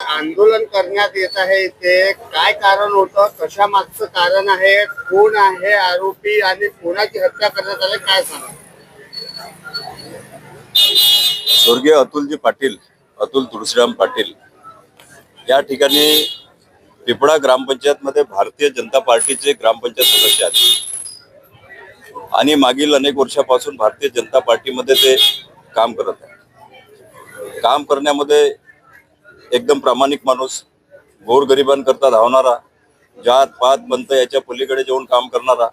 आंदोलन करण्यात येत आहे ते काय कारण होतं? कशा मागचं कारण आहे? कोण आहे आरोपी आणि कोणाची हत्या करण्यात आली? काय सांगा? स्वर्गीय अतुलजी पाटील अतुल तुळशीराम पाटील या ठिकाणी पिपळा ग्रामपंचायत मध्ये भारतीय जनता पार्टीचे ग्रामपंचायत सदस्य आहेत. आणि मागील अनेक वर्षापासून भारतीय जनता पार्टीमध्ये ते काम करत आहे काम करण्यामध्ये एकदम प्रामाणिक माणूस गोरगरिबांकरता धावणारा जात पात पंत याच्या पलीकडे जाऊन काम करणारा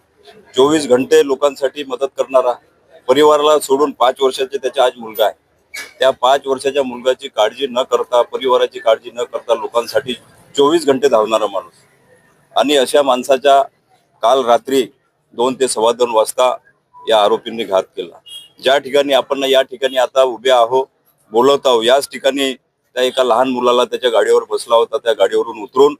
चोवीस घंटे लोकांसाठी मदत करणारा परिवाराला सोडून पाच वर्षाचे त्याचा आज मुलगा आहे. त्या पाच वर्षाच्या मुलगाची काळजी न करता परिवाराची काळजी न करता लोकांसाठी चोवीस घंटे धावणारा माणूस. आणि अशा माणसाच्या काल रात्री दोन ते सव्वा दोन वाजता या आरोपींनी घात केला. ज्या ठिकाणी आपण या ठिकाणी आता उभे आहो बोलत आहो याच ठिकाणी त्या एका लहान मुलाला त्याच्या गाडीवर बसला होता त्या गाडीवरून उतरून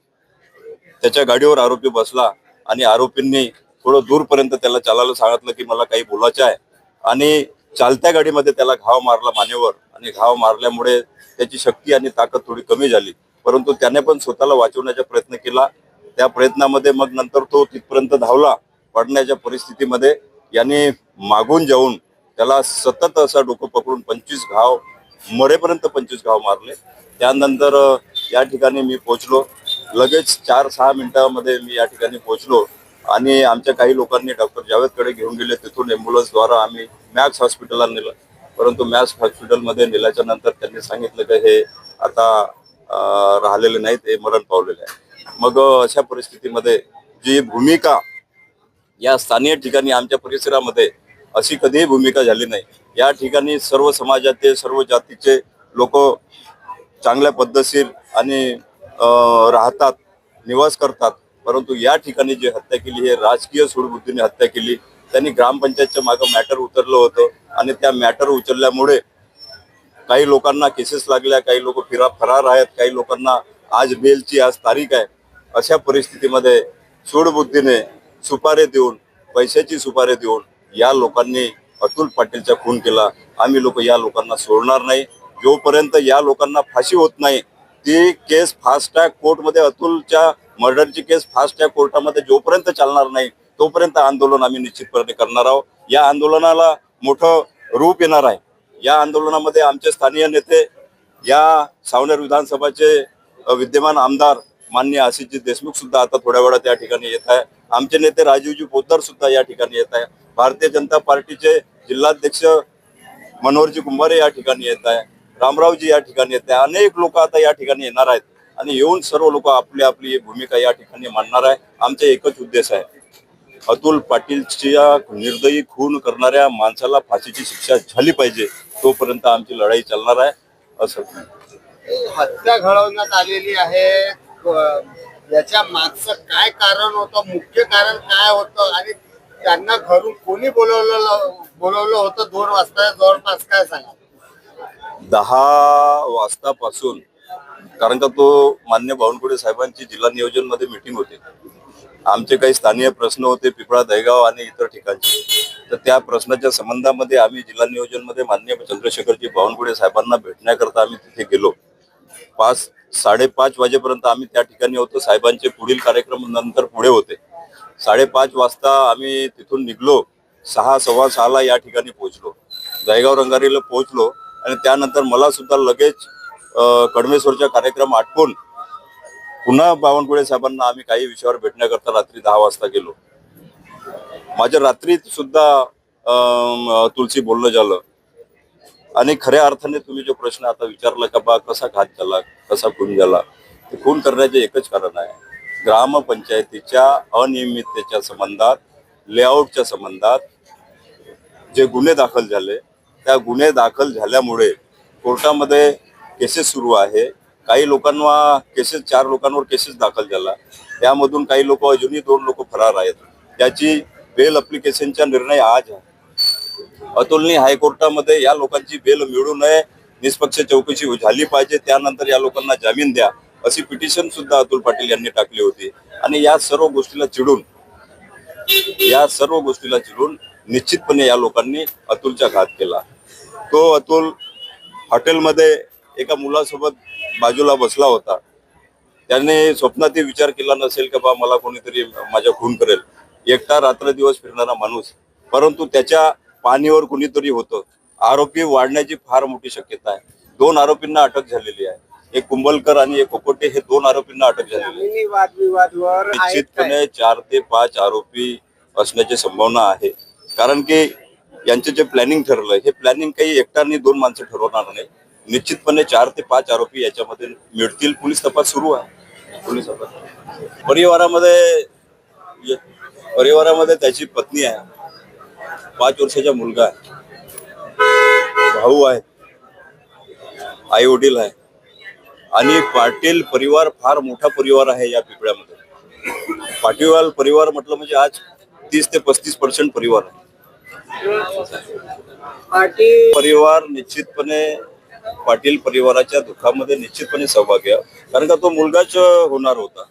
त्याच्या गाडीवर आरोपी बसला आणि आरोपींनी थोडं दूरपर्यंत त्याला चालायला सांगितलं की मला काही बोलायचं आहे. आणि चालत्या गाडीमध्ये त्याला घाव मारला मानेवर आणि घाव मारल्यामुळे त्याची शक्ती आणि ताकद थोडी कमी झाली. परंतु त्याने पण स्वतःला वाचवण्याचा प्रयत्न केला. त्या प्रयत्नामध्ये मग नंतर तो तिथपर्यंत धावला. पडण्याच्या परिस्थितीमध्ये याने मागून जाऊन त्याला सतत असा डोकं पकडून पंचवीस घाव मरेपर्यंत पंचवीस गाव मारले. त्यानंतर या ठिकाणी मी पोहोचलो. लगेच चार सहा मिनिटामध्ये मी या ठिकाणी पोहोचलो आणि आमच्या काही लोकांनी डॉक्टर जावेदकडे घेऊन गेले. तिथून ॲम्ब्युलन्सद्वारा आम्ही मॅक्स हॉस्पिटलला नेलं. परंतु मॅक्स हॉस्पिटलमध्ये नेल्याच्या नंतर त्यांनी सांगितलं की हे आता राहिलेले नाहीत हे मरण पावलेले आहे. मग अशा परिस्थितीमध्ये जी भूमिका या स्थानीय ठिकाणी आमच्या परिसरामध्ये अशी कधीही भूमिका झाली नाही या ठिकाणी सर्व समाजाचे सर्व जातीचे लोक चांगल्या पद्धतशीर आणि राहतात निवास करतात. परंतु या ठिकाणी जी हत्या केली हे राजकीय सूडबुद्धीने हत्या केली त्यांनी ग्रामपंचायतच्या मागं मॅटर उतरलं होतं आणि त्या मॅटर उचलल्यामुळे काही लोकांना केसेस लागल्या काही लोक फिरा फरार आहेत काही लोकांना आज बेलची आज तारीख आहे. अशा परिस्थितीमध्ये सूडबुद्धीने सुपारे देऊन पैशाची सुपारे देऊन या लोकांनी अतुल पाटीलचा खून केला. आम्ही लोक या लोकांना सोडणार नाही. जोपर्यंत या लोकांना फाशी होत नाही ती केस फास्ट ट्रॅक कोर्टमध्ये अतुलच्या मर्डरची केस फास्ट ट्रॅक कोर्टामध्ये जोपर्यंत चालणार नाही तोपर्यंत आंदोलन आम्ही निश्चितपणे करणार आहोत. या आंदोलनाला मोठं रूप येणार आहे. या आंदोलनामध्ये आमचे स्थानीय नेते या सावनेर विधानसभाचे विद्यमान आमदार माननीय आशिषजी देशमुख सुद्धा आता थोड्या वेळात या ठिकाणी येत आहे. आमचे नेते राजीवजी पोद्दार सुद्धा या ठिकाणी येत आहे. भारतीय जनता पार्टीचे जिल्हाध्यक्ष मनोहरजी कुंभारे या ठिकाणी येत आहे रामरावजी या ठिकाणी येत आहे अनेक लोक आता या ठिकाणी येणार आहेत आणि येऊन सर्व लोक आपली आपली भूमिका या ठिकाणी मांडणार आहे. आमचा एकच उद्देश आहे. अतुल पाटीलच्या निर्दयी खून करणाऱ्या माणसाला फाशीची शिक्षा झाली पाहिजे तोपर्यंत आमची लढाई चालणार आहे असं हत्या घडवण्यात आलेली आहे. याच्या मागचं काय कारण होतं? मुख्य कारण काय होतं? आणि त्यांना घरून कोणी बोलवलं बोलवलं होतं दोन वाजता? जवळपास काय सांगा? दहा वाजतापासून कारण का तो मान्य बावनकुळे साहेबांची जिल्हा नियोजनमध्ये मिटिंग होती. आमचे काही स्थानीय प्रश्न होते पिपळा दहेगाव आणि इतर ठिकाणचे. तर त्या प्रश्नाच्या संबंधामध्ये आम्ही जिल्हा नियोजनमध्ये मान्य चंद्रशेखरजी बावनकुळे साहेबांना भेटण्याकरता आम्ही तिथे गेलो. पाच साडेपाच वाजेपर्यंत आम्ही त्या ठिकाणी होतो. साहेबांचे पुढील कार्यक्रम नंतर पुढे होते. साडेपाच वाजता आम्ही तिथून निघलो. सहा सव्वा सहाला या ठिकाणी पोहोचलो. जायगाव रंगारीला पोहोचलो आणि त्यानंतर मला सुद्धा लगेच कडमेश्वरचा कार्यक्रम आटपून पुन्हा बावनकुळे साहेबांना आम्ही काही विषयावर भेटण्याकरता रात्री दहा वाजता गेलो. माझ्या रात्रीत सुद्धा तुलसी बोलणं झालं. आणि खऱ्या अर्थाने तुम्ही जो प्रश्न आता विचारला का बा कसा घात झाला कसा खून झाला ते खून करण्याचे एकच कारण आहे. ग्रामपंचायतीच्या अनियमिततेच्या संबंधात लेआउटच्या संबंधात जे गुन्हे दाखल झाले त्या गुन्हे दाखल झाल्यामुळे कोर्टामध्ये केसेस सुरू आहे. काही लोकांना केसेस चार लोकांवर केसेस दाखल झाला. त्यामधून काही लोक अजूनही दोन लोक फरार आहेत. त्याची बेल अप्लिकेशनचा निर्णय आज आहे. अतुलनी हायकोर्टामध्ये या लोकांची बेल मिळू नये निष्पक्ष चौकशी झाली पाहिजे त्यानंतर या लोकांना जामीन द्या. अशी पिटिशन सुद्धा अतुल पाटील यांनी टाकली होती. आणि या सर्व गोष्टीला चिडून या सर्व गोष्टीला चिडून निश्चितपणे या लोकांनी अतुलचा घात केला. तो अतुल हॉटेलमध्ये एका मुलासोबत बाजूला बसला होता. त्याने स्वप्नातही विचार केला नसेल की बा मला कोणीतरी माझ्या खून करेल. एकटा रात्र दिवस फिरणारा माणूस. परंतु त्याच्या पाणीवर कुणीतरी होतं. आरोपी वाढण्याची फार मोठी शक्यता आहे. दोन आरोपींना अटक झालेली आहे. एक कुंभलकर आणि एक कोकोटे हे दोन आरोपींना अटक वादविवादवर काय? निश्चितपणे चार ते पाच आरोपी असण्याची संभावना आहे. कारण की यांचे जे प्लॅनिंग ठरलंय हे प्लॅनिंग काही एकटा आणि दोन माणसं ठरवणार नाही. निश्चितपणे चार ते पाच आरोपी याच्यामध्ये मिळतील. पोलीस तपास सुरू आहे. पोलीस तपास. परिवारामध्ये परिवारामध्ये त्याची पत्नी आहे. पाच वर्षाचा मुलगा आहे. भाऊ आहे. आई वडील आहे. आणि पाटील परिवार फार मोठा परिवार आहे या पिपळ्यामध्ये. पाटील परिवार म्हटलं म्हणजे आज तीस ते पस्तीस पर्सेंट परिवार आहे. पाटील परिवार निश्चितपणे पाटील परिवाराच्या दुःखामध्ये निश्चितपणे सहभागी आहे. कारण का तो मुलगाच होणार होता.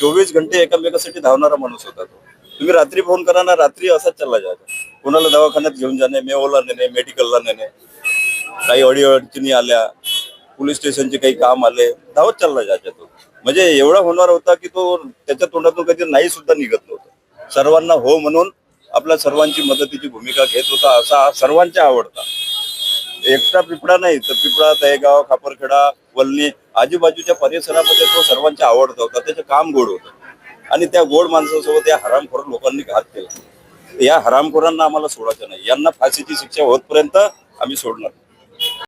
चोवीस घंटे एकामेकासाठी धावणारा माणूस होता तो. तुम्ही रात्री फोन करा ना रात्री असाच चालला जायचा कोणाला दवाखान्यात घेऊन जाणे मेओला नेणे मेडिकलला नेणे. काही अडी अडचणी आल्या पोलीस स्टेशनचे काही काम आले धावत चालला जायचा तो म्हणजे एवढा होणार होता की तो त्याच्या तोंडातून कधी नाही सुद्धा निघत नव्हतं. सर्वांना हो म्हणून आपल्या सर्वांची मदतीची भूमिका घेत होता असा सर्वांच्या आवडता. एकटा पिपळा नाही तर पिपळा दहेगाव खापरखेडा वल्ली आजूबाजूच्या परिसरामध्ये तो सर्वांच्या आवडता होता. त्याचं काम गोड होतं. आणि त्या गोड माणसासोबत या हरामखोर लोकांनी घात केला. या हरामखोरांना आम्हाला सोडायचं नाही. यांना फाशीची शिक्षा होतपर्यंत आम्ही सोडणार नाही.